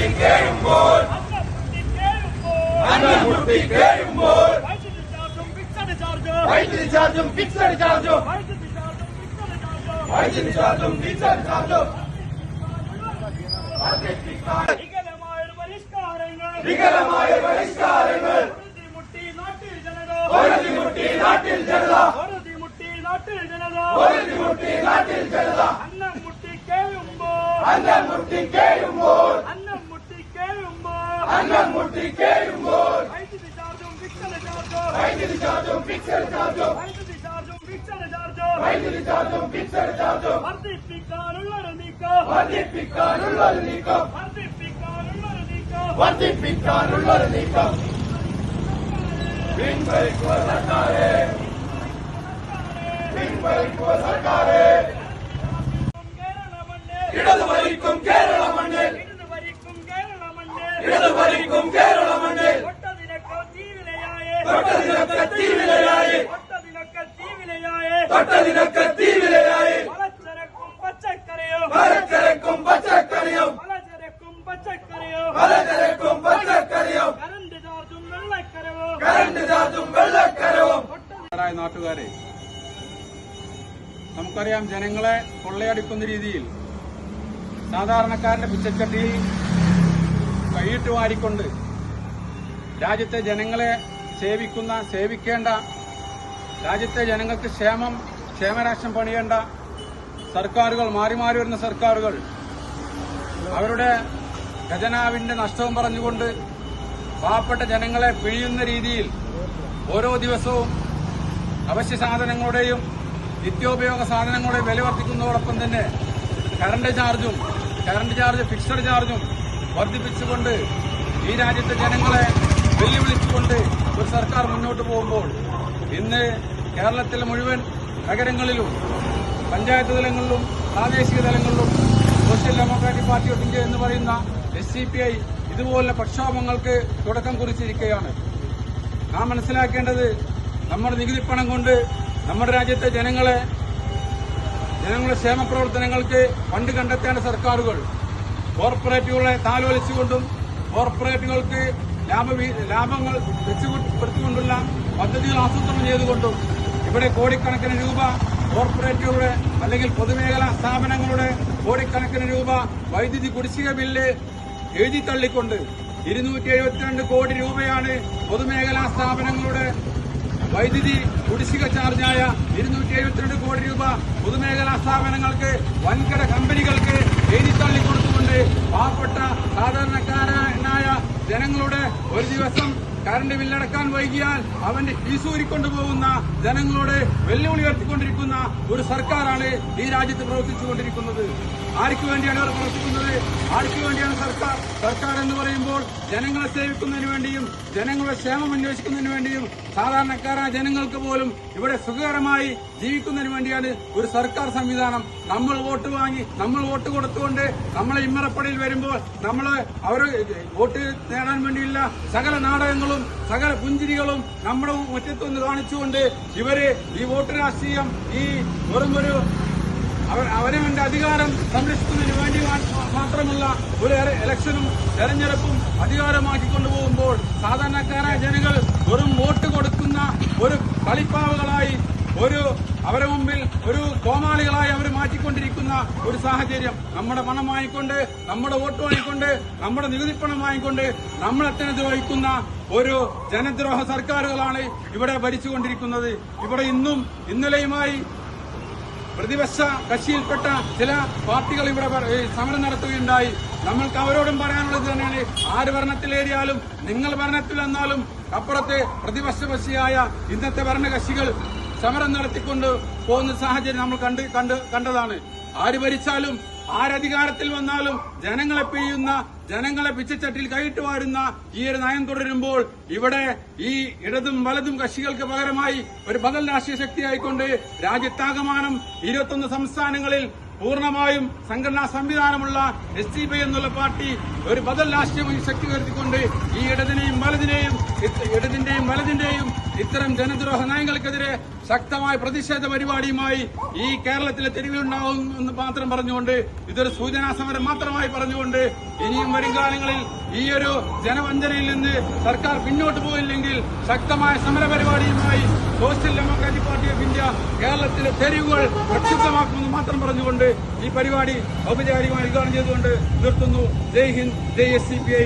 മുട്ടി കേഴുമ്പോൾ അന്നം മുട്ടി കേഴുമ്പോൾ വൈദ്യുതി ചാർജും ഫിക്സഡ് ചാർജും വൈദ്യുതി ചാർജും ഫിക്സഡ് ചാർജും വികലമായ പരിഷ്കാരങ്ങൾ. ഒരുതി മുട്ടി നാട്ടിൽ ജനത. ഒരുതി മുട്ടി നാട്ടിൽ ജനത. ഒരുതി മുട്ടി നാട്ടിൽ ജനത. അന്നം മുട്ടി കേഴുമ്പോൾ അന്നം മുട്ടി കേഴുമ്പോൾ അന്നം മുട്ടി കേഴുമ്പോൾ അന്നം മുട്ടി കേഴുമ്പോൾ വൈദ്യുതി ചാർജും ഫിക്സഡ് ചാർജും വൈദ്യുതി ചാർജും ഫിക്സഡ് ചാർജും വൈദ്യുതി ചാർജും ഫിക്സഡ് ചാർജും വൈദ്യുതി ചാർജും ഫിക്സഡ് ചാർജും വർദ്ധിപ്പിക്കാനുള്ളൊരു നീക്കം വർദ്ധിപ്പിക്കാനുള്ളൊരു നീക്കം വർദ്ധിപ്പിക്കാനുള്ളൊരു നീക്കം വർദ്ധിപ്പിക്കാനുള്ളൊരു നീക്കം പിൻവലിക്കുക സർക്കാരെ പിൻവലിക്കുക സർക്കാരെ കേരള മണ്ണ് ഇടത് ഭരിക്കും കേരള തീവിലയായ തൊട്ടതിനൊക്കെ തീവിലയായി പലചരക്കും പച്ചക്കറിയോ. പലചരക്കും പച്ചക്കറിയും. പലചരക്കും പച്ചക്കറിയോ. പലചരക്കും പച്ചക്കറിയും. കറണ്ട് ചാർജും വെള്ളക്കരവോ. കറണ്ട് ചാർജും വെള്ളക്കരവും. ായ നാട്ടുകാരെ നമുക്കറിയാം ജനങ്ങളെ കൊള്ളയടിക്കുന്ന രീതിയിൽ സാധാരണക്കാരന്റെ പിച്ചച്ചട്ടിയിൽ കൈയിട്ട് വാരിക്കൊണ്ട് രാജ്യത്തെ ജനങ്ങളെ സേവിക്കുന്ന സേവിക്കേണ്ട രാജ്യത്തെ ജനങ്ങൾക്ക് ക്ഷേമം ക്ഷേമരാഷ്ട്രം പണിയേണ്ട സർക്കാരുകൾ മാറി മാറി വരുന്ന സർക്കാരുകൾ അവരുടെ ഖജനാവിന്റെ നഷ്ടവും പറഞ്ഞുകൊണ്ട് പാവപ്പെട്ട ജനങ്ങളെ പിഴിയുന്ന രീതിയിൽ ഓരോ ദിവസവും അവശ്യ സാധനങ്ങളുടെയും നിത്യോപയോഗ സാധനങ്ങളുടെയും വില വർദ്ധിക്കുന്നതോടൊപ്പം തന്നെ കറണ്ട് ചാർജും കറണ്ട് ചാർജ് ഫിക്സഡ് ചാർജും വർദ്ധിപ്പിച്ചുകൊണ്ട് ഈ രാജ്യത്തെ ജനങ്ങളെ വെല്ലുവിളിച്ചുകൊണ്ട് ഒരു സർക്കാർ മുന്നോട്ട് പോകുമ്പോൾ ഇന്ന് കേരളത്തിൽ മുഴുവൻ നഗരങ്ങളിലും പഞ്ചായത്ത് തലങ്ങളിലും പ്രാദേശിക തലങ്ങളിലും social democratic party of India എന്ന് പറയുന്ന എസ് സി പി ഐ ഇതുപോലുള്ള പ്രക്ഷോഭങ്ങൾക്ക് തുടക്കം കുറിച്ചിരിക്കുകയാണ്. നാം മനസ്സിലാക്കേണ്ടത് നമ്മുടെ നികുതി പണം കൊണ്ട് നമ്മുടെ രാജ്യത്തെ ജനങ്ങളെ ജനങ്ങളുടെ ക്ഷേമ പ്രവർത്തനങ്ങൾക്ക് ഫണ്ട് കണ്ടെത്തേണ്ട സർക്കാരുകൾ കോർപ്പറേറ്റുകളെ താലോലിച്ചുകൊണ്ടും കോർപ്പറേറ്റുകൾക്ക് ലാഭ ലാഭങ്ങൾ വെച്ചുകൊണ്ടുള്ള പദ്ധതികൾ ആസൂത്രണം ചെയ്തുകൊണ്ടും ഇവിടെ കോടിക്കണക്കിന് രൂപ കോർപ്പറേറ്റുകളുടെ അല്ലെങ്കിൽ പൊതുമേഖലാ സ്ഥാപനങ്ങളുടെ കോടിക്കണക്കിന് രൂപ വൈദ്യുതി കുടിശ്ശിക ബില്ല് എഴുതി തള്ളിക്കൊണ്ട് ഇരുന്നൂറ്റി എഴുപത്തിരണ്ട് കോടി രൂപയാണ് പൊതുമേഖലാ സ്ഥാപനങ്ങളുടെ വൈദ്യുതി കുടിശ്ശിക ചാർജായ ഇരുന്നൂറ്റി എഴുപത്തിരണ്ട് കോടി രൂപ പൊതുമേഖലാ സ്ഥാപനങ്ങൾക്ക് വൻകിട കമ്പനികൾക്ക് എഴുതി തള്ളിക്കൊടുത്തുകൊണ്ട് പാവപ്പെട്ട സാധാരണക്കാരനായ ജനങ്ങളുടെ ഒരു ദിവസം കറണ്ട് ബില്ലടക്കാൻ വൈകിയാൽ അവന്റെ ഫീസ് ഊരിക്കൊണ്ടു പോകുന്ന ജനങ്ങളോട് വെല്ലുവിളി ഉയർത്തിക്കൊണ്ടിരിക്കുന്ന ഒരു സർക്കാരാണ് ഈ രാജ്യത്ത് പ്രവർത്തിച്ചുകൊണ്ടിരിക്കുന്നത്. ആർക്ക് വേണ്ടിയാണ് അവർ പ്രവർത്തിക്കുന്നത്? ആർക്ക് വേണ്ടിയാണ് സർക്കാർ? സർക്കാർ എന്ന് പറയുമ്പോൾ ജനങ്ങളെ സേവിക്കുന്നതിന് വേണ്ടിയും ജനങ്ങളുടെ ക്ഷേമം അന്വേഷിക്കുന്നതിന് വേണ്ടിയും സാധാരണക്കാരായ ജനങ്ങൾക്ക് പോലും ഇവിടെ സുഖകരമായി ജീവിക്കുന്നതിന് വേണ്ടിയാണ് ഒരു സർക്കാർ സംവിധാനം. നമ്മൾ വോട്ട് വാങ്ങി നമ്മൾ വോട്ട് കൊടുത്തുകൊണ്ട് നമ്മളെ ഇമ്മറപ്പടിയിൽ വരുമ്പോൾ നമ്മൾ അവർ വോട്ട് നേടാൻ വേണ്ടിയുള്ള സകല നാടകങ്ങളും സകല പുഞ്ചിരികളും നമ്മുടെ മുറ്റത്ത് നിന്ന് കാണിച്ചുകൊണ്ട് ഇവർ ഈ വോട്ട് രാഷ്ട്രീയം ഈ വെറും ഒരു അവനവന്റെ അധികാരം സംരക്ഷിക്കുന്നതിന് വേണ്ടി മാത്രമുള്ള ഒരു ഇലക്ഷനും തെരഞ്ഞെടുപ്പും അധികാരമാക്കി കൊണ്ടുപോകുമ്പോൾ സാധാരണക്കാരായ ജനങ്ങൾ വെറും വോട്ട് കൊടുക്കുന്ന ഒരു കളിപ്പാവുകളായി ഒരു അവരെ മുമ്പിൽ ഒരു കോമാളികളായി അവർ മാറ്റിക്കൊണ്ടിരിക്കുന്ന ഒരു സാഹചര്യം. നമ്മുടെ പണം വാങ്ങിക്കൊണ്ട് നമ്മുടെ വോട്ട് വാങ്ങിക്കൊണ്ട് നമ്മുടെ നികുതിപ്പണം വാങ്ങിക്കൊണ്ട് നമ്മളെ തന്നെ ദ്രോഹിക്കുന്ന ഒരു ജനദ്രോഹ സർക്കാരുകളാണ് ഇവിടെ ഭരിച്ചുകൊണ്ടിരിക്കുന്നത്. ഇവിടെ ഇന്നും ഇന്നലെയുമായി പ്രതിപക്ഷ കക്ഷിയിൽപ്പെട്ട ചില പാർട്ടികൾ ഇവിടെ സമരം നടത്തുകയുണ്ടായി. നമ്മൾക്ക് അവരോടും പറയാനുള്ളത് തന്നെയാണ്. ആര് ഭരണത്തിലേറിയാലും നിങ്ങൾ ഭരണത്തിൽ വന്നാലും അപ്പുറത്തെ പ്രതിപക്ഷ കക്ഷിയായ ഇന്നത്തെ ഭരണകക്ഷികൾ സമരം നടത്തിക്കൊണ്ട് പോകുന്ന സാഹചര്യം നമ്മൾ കണ്ട് കണ്ട് കണ്ടതാണ്. ആര് ഭരിച്ചാലും ആരധികാരത്തിൽ വന്നാലും ജനങ്ങളെ പിഴിയുന്ന ജനങ്ങളെ പിച്ചച്ചട്ടിൽ കൈയിട്ട് വാരുന്ന ഈ ഒരു നയം തുടരുമ്പോൾ ഇവിടെ ഈ ഇടതും വലതും കക്ഷികൾക്ക് പകരമായി ഒരു ബദൽ രാഷ്ട്രീയ ശക്തിയായിക്കൊണ്ട് രാജ്യത്താകമാനം ഇരുപത്തൊന്ന് സംസ്ഥാനങ്ങളിൽ പൂർണമായും സംഘടനാ സംവിധാനമുള്ള എസ് എന്നുള്ള പാർട്ടി ഒരു ബദൽ രാഷ്ട്രീയം ശക്തി ഉയർത്തിക്കൊണ്ട് ഈ ഇടതിനെയും വലതിനെയും ഇടതിന്റെയും വലതിന്റെയും ഇത്തരം ജനദ്രോഹ നയങ്ങൾക്കെതിരെ ശക്തമായ പ്രതിഷേധ പരിപാടിയുമായി ഈ കേരളത്തിലെ തെരുവിലുണ്ടാവും എന്ന് മാത്രം പറഞ്ഞുകൊണ്ട് ഇതൊരു സൂചനാ സമരം മാത്രമായി പറഞ്ഞുകൊണ്ട് ഇനിയും വരും കാലങ്ങളിൽ ഈ ഒരു ജനവഞ്ചനയിൽ നിന്ന് സർക്കാർ പിന്നോട്ട് പോയില്ലെങ്കിൽ ശക്തമായ സമര പരിപാടിയുമായി social democratic party of India കേരളത്തിലെ തെരുവുകൾ പ്രക്ഷുബ്ധമാക്കുമെന്ന് മാത്രം പറഞ്ഞുകൊണ്ട് ഈ പരിപാടി ഔപചാരികമായി ഉദ്ഘാടനം ചെയ്തുകൊണ്ട് നിർത്തുന്നു. ജയ് ഹിന്ദ്. ജയ് എസ് സി പി ഐ